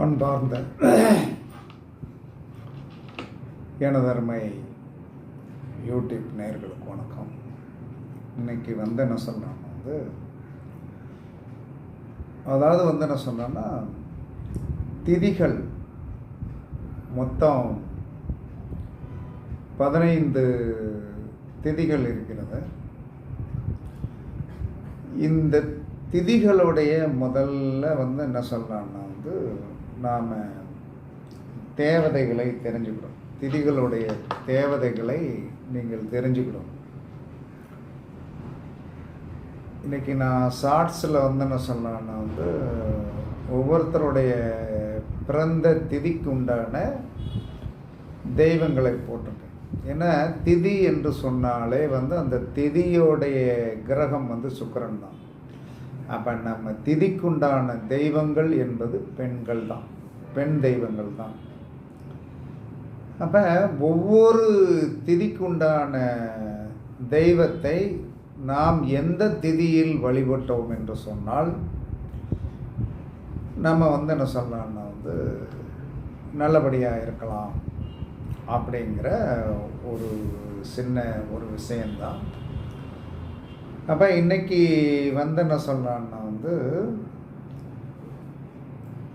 அன்பார்ந்த எனதர்மை யூடியூப் நேர்களுக்கு வணக்கம். இன்னைக்கு வந்து என்ன சொல்கிறேன்னா வந்து அதாவது வந்து என்ன சொல்கிறேன்னா திதிகள் மொத்தம் பதினைந்து திதிகள் இருக்கிறது. இந்த திதிகளுடைய முதல்ல வந்து என்ன சொல்கிறான்னா வந்து நாம் தேவதைகளை தெரிஞ்சுக்கிறோம் திதிகளுடைய தேவதைகளை நீங்கள் தெரிஞ்சுக்கணும். இன்றைக்கி நான் ஷார்ட்ஸில் வந்து என்ன சொல்லலாம்னா வந்து ஒவ்வொருத்தருடைய பிறந்த திதிக்கு உண்டான தெய்வங்களை போட்டிருக்கேன். ஏன்னா திதி என்று சொன்னாலே வந்து அந்த திதியோடைய கிரகம் வந்து சுக்கரன் தான். அப்போ நம்ம திதிக்குண்டான தெய்வங்கள் என்பது பெண்கள் தான் பெண் தெய்வங்கள் தான் அப்போ ஒவ்வொரு திதிக்குண்டான தெய்வத்தை நாம் எந்த திதியில் வழிபட்டோம் என்று சொன்னால் நம்ம வந்து என்ன சொல்லலாம்னா வந்து நல்லபடியாக இருக்கலாம் அப்படிங்கிற ஒரு சின்ன ஒரு விஷயந்தான் அப்போ இன்னைக்கு வந்து என்ன சொல்கிறான்னா வந்து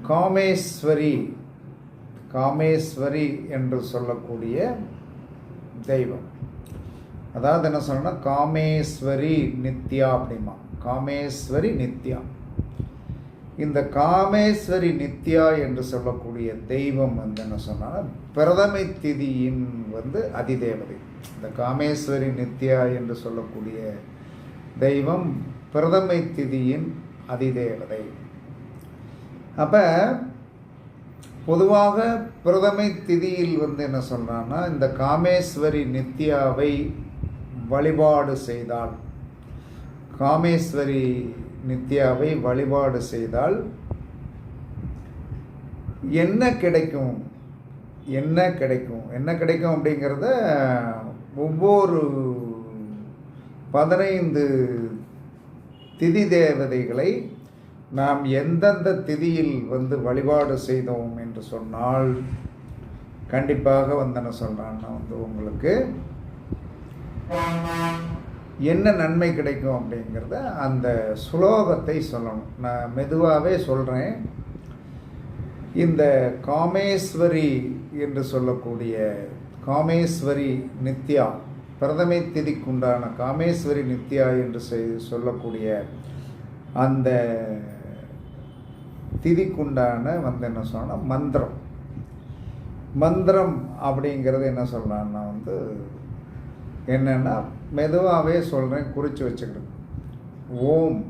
காமேஸ்வரி காமேஸ்வரி என்று சொல்லக்கூடிய தெய்வம். அதாவது என்ன சொல்லணும்னா காமேஸ்வரி நித்யா அப்படிமா. காமேஸ்வரி நித்யா. இந்த காமேஸ்வரி நித்யா என்று சொல்லக்கூடிய தெய்வம் வந்து என்ன சொன்னால் பிரதமை திதியின் வந்து அதிதேவதை. இந்த காமேஸ்வரி நித்யா என்று சொல்லக்கூடிய தெய்வம் பிரதமை திதியின் அதிதேவதை. அப்போ பொதுவாக பிரதமை திதியில் வந்து என்ன சொல்கிறான்னா இந்த காமேஸ்வரி நித்யாவை வழிபாடு செய்தால் காமேஸ்வரி நித்யாவை வழிபாடு செய்தால் என்ன கிடைக்கும்? என்ன கிடைக்கும்? என்ன கிடைக்கும் அப்படிங்கிறத ஒவ்வொரு பதினைந்து திதி தேவதைகளை நாம் எந்தெந்த திதியில் வந்து வழிபாடு செய்தோம் என்று சொன்னால் கண்டிப்பாக வந்தன என்ன சொல்கிறான்னா வந்து உங்களுக்கு. என்ன நன்மை கிடைக்கும் அப்படிங்கிறத அந்த சுலோகத்தை சொல்லணும். நான் மெதுவாகவே சொல்கிறேன் இந்த காமேஸ்வரி என்று சொல்லக்கூடிய காமேஸ்வரி நித்யா பிரதமை திதிக்குண்டான காமேஸ்வரி நித்யா என்று செய்- சொல்லக்கூடிய அந்த திதிக்குண்டான வந்து என்ன சொன்னால் மந்திரம். மந்திரம் அப்படிங்கிறது என்ன சொல்லலாம்னா வந்து என்னென்னா மெதுவாகவே சொல்கிறேன் குறித்து வச்சுக்கிட்டு ஓம்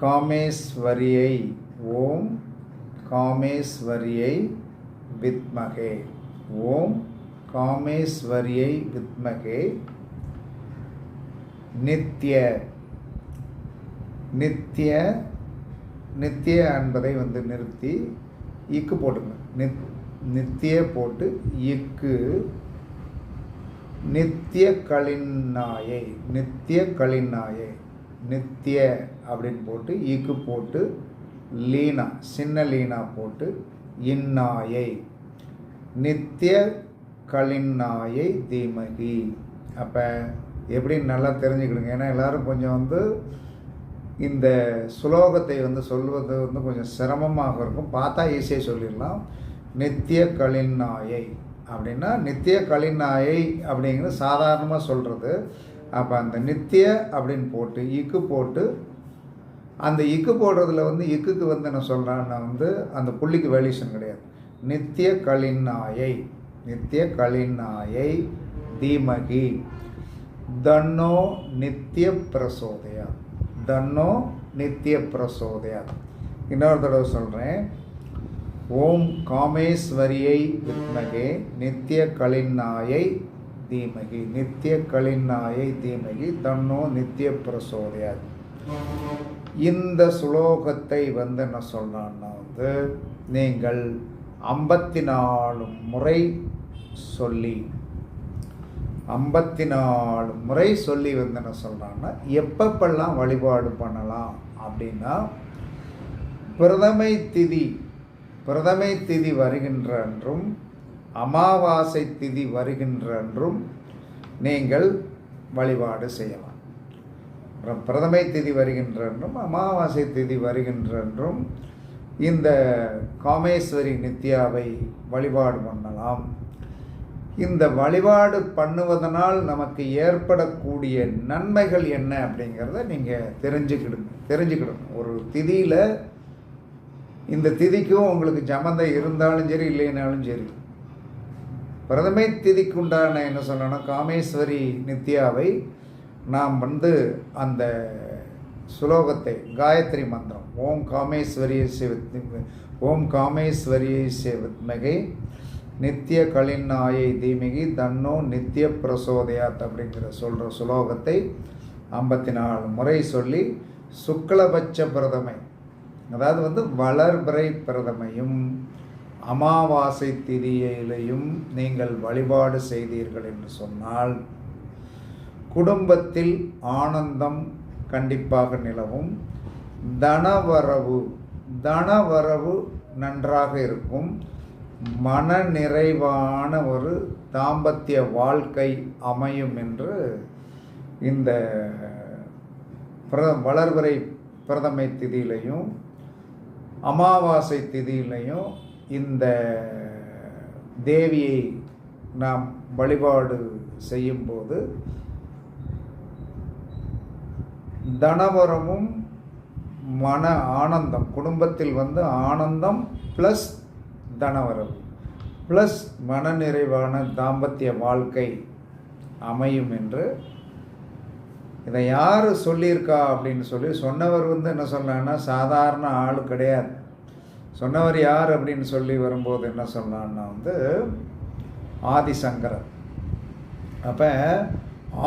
காமேஸ்வரியை ஓம் காமேஸ்வரியை வித்மகே. ஓம் காமேஸ்வரியை வித்மகே. நித்ய நித்ய நித்திய என்பதை வந்து நிறுத்தி இக்கு போட்டுங்க நித் நித்திய போட்டு இக்கு. நித்திய களிநாயை நித்திய களிநாயை நித்திய அப்படின்னு போட்டு இக்கு போட்டு லீனா சின்ன லீனா போட்டு இந்நாயை நித்திய களிநாயை தீமகி. அப்போ எப்படின்னு நல்லா தெரிஞ்சுக்கிடுங்க. ஏன்னா எல்லாரும் கொஞ்சம் வந்து இந்த சுலோகத்தை வந்து சொல்வது வந்து கொஞ்சம் சிரமமாக இருக்கும். பார்த்தா ஈஸியாக சொல்லிடலாம். நித்திய களிநாயை அப்படின்னா நித்திய களிநாயை அப்படிங்கிறது சாதாரணமாக சொல்கிறது அப்போ அந்த நித்திய அப்படின்னு போட்டு இக்கு போட்டு அந்த இக்கு போடுறதுல வந்து இக்குக்கு வந்து என்ன சொல்கிறான்னா வந்து அந்த புள்ளிக்கு வேல்யூஷன் கிடையாது. நித்திய களிநாயை நித்திய கலிநாயை தீமகி. தன்னோ நித்திய பிரசோதயா தன்னோ நித்திய பிரசோதயா இன்னொரு தடவை சொல்கிறேன் ஓம் காமேஸ்வரியை வித்மகே நித்திய கலிநாயை தீமகி. நித்திய கலிநாயை தீமகி தன்னோ நித்திய பிரசோதயா இந்த சுலோகத்தை வந்து என்ன சொல்கிறான்னா வந்து நீங்கள் ஐம்பத்தி நாலு முறை சொல்லி ஐம்பத்தி நாலு முறை சொல்லி வந்து என்ன சொல்கிறாங்கன்னா எப்பப்பெல்லாம் வழிபாடு பண்ணலாம் அப்படின்னா பிரதமை திதி பிரதமை திதி வருகின்ற என்றும் அமாவாசை திதி வருகின்ற என்றும் நீங்கள் வழிபாடு செய்யலாம். அப்புறம் பிரதமை திதி வருகின்ற என்றும் அமாவாசை திதி வருகின்ற என்றும் இந்த காமேஸ்வரி நித்யாவை வழிபாடு பண்ணலாம். இந்த வழிபாடு பண்ணுவதனால் நமக்கு ஏற்படக்கூடிய நன்மைகள் என்ன அப்படிங்கிறத நீங்கள் தெரிஞ்சுக்கிடுங்க தெரிஞ்சுக்கிடணும். ஒரு திதியில் இந்த திதிக்கும் உங்களுக்கு ஜமந்தை இருந்தாலும் சரி இல்லைனாலும் சரி. பிரதமை திதிக்கு உண்டான என்ன சொல்லணும் காமேஸ்வரி நித்யாவை நாம் வந்து அந்த சுலோகத்தை காயத்ரி மந்திரம் ஓம் காமேஸ்வரியை சிவத் ஓம் காமேஸ்வரியை சிவத்மகை நித்திய கலின்னாயை தீமிகி தன்னோ நித்திய பிரசோதயாத் அப்படிங்கிற சொல்கிற சுலோகத்தை ஐம்பத்தி நாலு முறை சொல்லி சுக்லபட்ச பிரதமை அதாவது வந்து வளர்பிறை பிரதமையும் அமாவாசை திதியிலையும் நீங்கள் வழிபாடு செய்தீர்கள் என்று சொன்னால் குடும்பத்தில் ஆனந்தம் கண்டிப்பாக நிலவும் தனவரவு தனவரவு நன்றாக இருக்கும் மன நிறைவான ஒரு தாம்பத்திய வாழ்க்கை அமையும் என்று இந்த பிர வளர்வரை பிரதமை திதியிலையும் அமாவாசை திதியிலையும் இந்த தேவியை நாம் வழிபாடு செய்யும்போது தனவரமும் மன ஆனந்தம் குடும்பத்தில் வந்து ஆனந்தம் ப்ளஸ் தனவரவு. ப்ளஸ் மனநிறைவான தாம்பத்திய வாழ்க்கை அமையும் என்று இதை யார் சொல்லியிருக்கா அப்படின்னு சொல்லி சொன்னவர் வந்து என்ன சொன்னான்னா சாதாரண ஆள் கிடையாது. சொன்னவர் யார் அப்படின்னு சொல்லி வரும்போது என்ன சொன்னான்னா வந்து ஆதிசங்கரர். அப்போ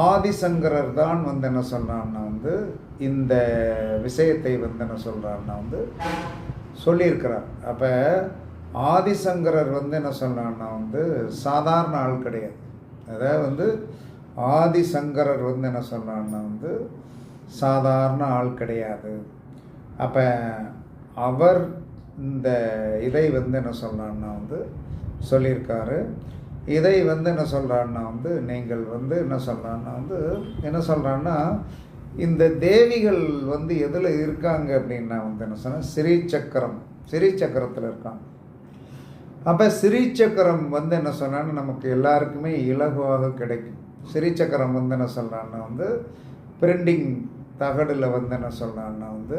ஆதிசங்கரர் தான் வந்து என்ன சொல்கிறான்னா வந்து இந்த விஷயத்தை வந்து என்ன சொல்கிறான்னா வந்து சொல்லியிருக்கிறார். அப்போ ஆதிசங்கரர் வந்து என்ன சொல்கிறான்னா வந்து சாதாரண ஆள் கிடையாது. அதாவது வந்து ஆதிசங்கரர் வந்து என்ன சொல்கிறான்னா வந்து சாதாரண ஆள் கிடையாது. அப்போ அவர் இந்த இதை வந்து என்ன சொல்கிறான்னா வந்து சொல்லியிருக்காரு. இதை வந்து என்ன சொல்கிறான்னா வந்து நீங்கள் வந்து என்ன சொல்கிறான்னா வந்து என்ன சொல்கிறான்னா இந்த தேவிகள் வந்து எதில் இருக்காங்க அப்படின்னா வந்து என்ன சொன்னால் ஸ்ரீ சக்கரம் ஸ்ரீ சக்கரத்தில் இருக்காங்க. அப்போ ஸ்ரீ வந்து என்ன சொன்னான்னு நமக்கு எல்லாருக்குமே இலகுவாக கிடைக்கும். ஸ்ரீ வந்து என்ன சொல்கிறான்னா வந்து பிரிண்டிங் தகடில் வந்து என்ன சொல்கிறான்னா வந்து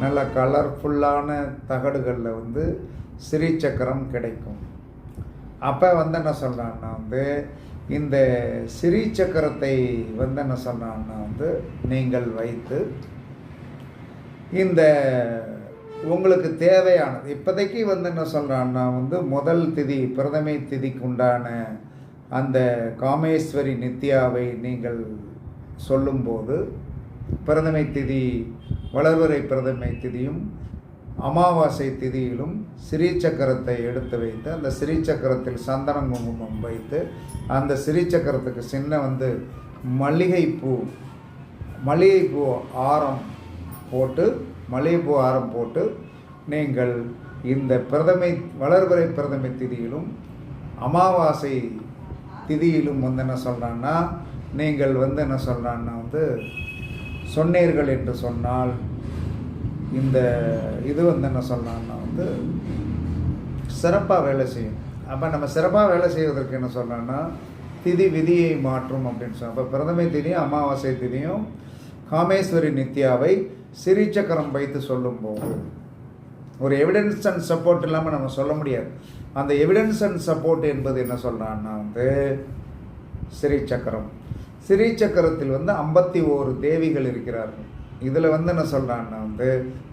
நல்ல கலர்ஃபுல்லான தகடுகளில் வந்து ஸ்ரீ கிடைக்கும். அப்போ வந்து என்ன சொல்கிறான்னா வந்து இந்த ஸ்ரீ சக்கரத்தை வந்து என்ன சொல்கிறான்னா வந்து நீங்கள் வைத்து இந்த உங்களுக்கு தேவையானது. இப்போதைக்கு வந்து என்ன சொல்கிறான்னா வந்து முதல் திதி பிரதமை திதிக்கு உண்டான அந்த காமேஸ்வரி நித்யாவை நீங்கள் சொல்லும்போது பிரதமை திதி வளர்வரை பிரதமை திதியும் அமாவாசை திதியிலும் ஸ்ரீ சக்கரத்தை எடுத்து வைத்து அந்த ஸ்ரீ சக்கரத்தில் சந்தன குங்குமம் வைத்து அந்த ஸ்ரீ சக்கரத்துக்கு சின்ன வந்து மல்லிகைப்பூ மல்லிகைப்பூ ஆரம் போட்டு மல்லிகைப்பூ ஆரம் போட்டு நீங்கள் இந்த பிரதமை வளர்வரை பிரதமை திதியிலும் அமாவாசை திதியிலும் வந்து என்ன சொல்கிறான்னா நீங்கள் வந்து என்ன சொல்கிறான்னா வந்து சொன்னீர்கள் என்று சொன்னால் இந்த இது வந்து என்ன சொல்கிறான்னா வந்து சிறப்பாக வேலை செய்யும். அப்போ நம்ம சிறப்பாக வேலை செய்வதற்கு என்ன சொல்லலாம்னா திதி விதியை மாற்றும் அப்படின்னு சொன்னோம் அப்போ பிரதமை திதியும் அமாவாசை திதியும் காமேஸ்வரி நித்யாவை சிறிச்சக்கரம் வைத்து சொல்லும்போது ஒரு எவிடன்ஸ் அண்ட் சப்போர்ட் இல்லாமல் நம்ம சொல்ல முடியாது. அந்த எவிடன்ஸ் அண்ட் சப்போர்ட் என்பது என்ன சொல்கிறான்னா வந்து சிறிச்சக்கரம். சிறிச்சக்கரத்தில் சக்கரத்தில் வந்து ஐம்பத்தி ஓரு தேவிகள் இருக்கிறார்கள். இதில் வந்து என்ன சொல்கிறான்னா வந்து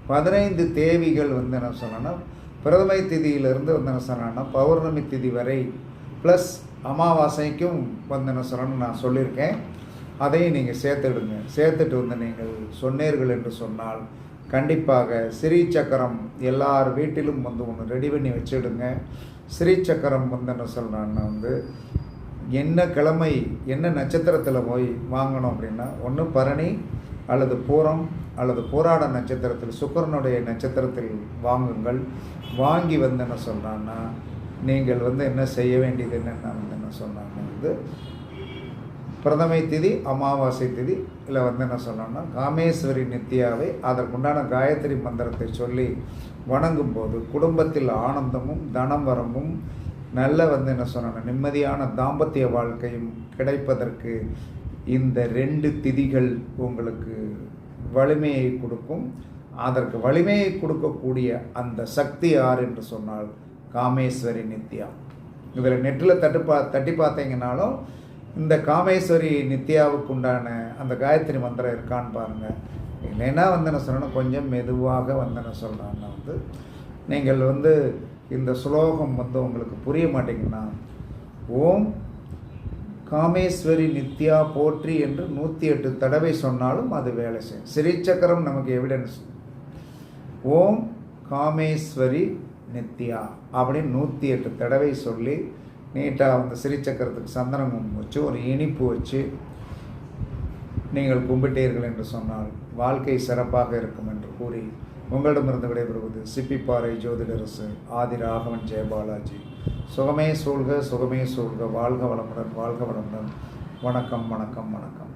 பதினைந்து தேவிகள் வந்து என்ன சொன்னான்னா பிரதமை திதியிலிருந்து வந்து என்ன சொன்னான்னா பௌர்ணமி திதி வரை ப்ளஸ் அமாவாசைக்கும் வந்து என்ன சொல்லணும்னு நான் சொல்லியிருக்கேன். அதையும் நீங்கள் சேர்த்துடுங்க. சேர்த்துட்டு வந்து நீங்கள் சொன்னீர்கள் என்று சொன்னால் கண்டிப்பாக ஸ்ரீ சக்கரம் எல்லார் வீட்டிலும் வந்து ஒன்று ரெடி பண்ணி வச்சுடுங்க. ஸ்ரீ சக்கரம் வந்து என்ன சொல்கிறான்னா வந்து என்ன கிழமை என்ன நட்சத்திரத்தில் போய் வாங்கணும் அப்படின்னா ஒன்று பரணி அல்லது பூரம் அல்லது போராட நட்சத்திரத்தில் சுக்கரனுடைய நட்சத்திரத்தில் வாங்குங்கள். வாங்கி வந்து என்ன சொல்கிறான்னா நீங்கள் வந்து என்ன செய்ய வேண்டியது என்னென்ன வந்து என்ன சொன்னாங்க வந்து பிரதமை திதி அமாவாசை திதி இல்லை வந்து என்ன சொன்னோம்னா காமேஸ்வரி நித்யாவை அதற்குண்டான காயத்ரி மந்திரத்தை சொல்லி வணங்கும் போது குடும்பத்தில் ஆனந்தமும் தனம் வரமும் நல்ல வந்து என்ன சொன்னாங்க நிம்மதியான தாம்பத்திய வாழ்க்கையும் கிடைப்பதற்கு இந்த ரெண்டு திதிகள் உங்களுக்கு வலிமையை கொடுக்கும். அதற்கு வலிமையை கொடுக்கக்கூடிய அந்த சக்தி யார் என்று சொன்னால் காமேஸ்வரி நித்யா. இதில் நெட்டில் தட்டு பா தட்டி பார்த்தீங்கன்னாலும் இந்த காமேஸ்வரி நித்யாவுக்கு உண்டான அந்த காயத்ரி மந்திரம் இருக்கான்னு பாருங்கள் இல்லைன்னா வந்து என்ன சொல்லணும்? கொஞ்சம் மெதுவாக வந்து என்ன சொல்கிறாங்கன்னா வந்து நீங்கள் வந்து இந்த ஸ்லோகம் வந்து உங்களுக்கு புரிய மாட்டேங்கன்னா ஓம் காமேஸ்வரி நித்யா போற்றி என்று நூற்றி எட்டு தடவை சொன்னாலும் அது வேலை செய்யும். சிறிச்சக்கரம் நமக்கு எவிடன்ஸ் ஓம் காமேஸ்வரி நித்யா அப்படின்னு நூற்றி எட்டு தடவை சொல்லி நீட்டாக அந்த சிறிச்சக்கரத்துக்கு சந்தனம் வச்சு ஒரு இனிப்பு வச்சு நீங்கள் கும்பிட்டீர்கள் என்று சொன்னால் வாழ்க்கை சிறப்பாக இருக்கும் என்று கூறி உங்களிடமிருந்து விடைபெறுவது சிப்பிப்பாறை ஜோதிடரசு ஆதி ராகவன் ஜெயபாலாஜி. சுகமே சூழ்க சுகமே சூழ்க. வாழ்க வளமுடன் வாழ்க வளமுடன். வணக்கம் வணக்கம் வணக்கம்.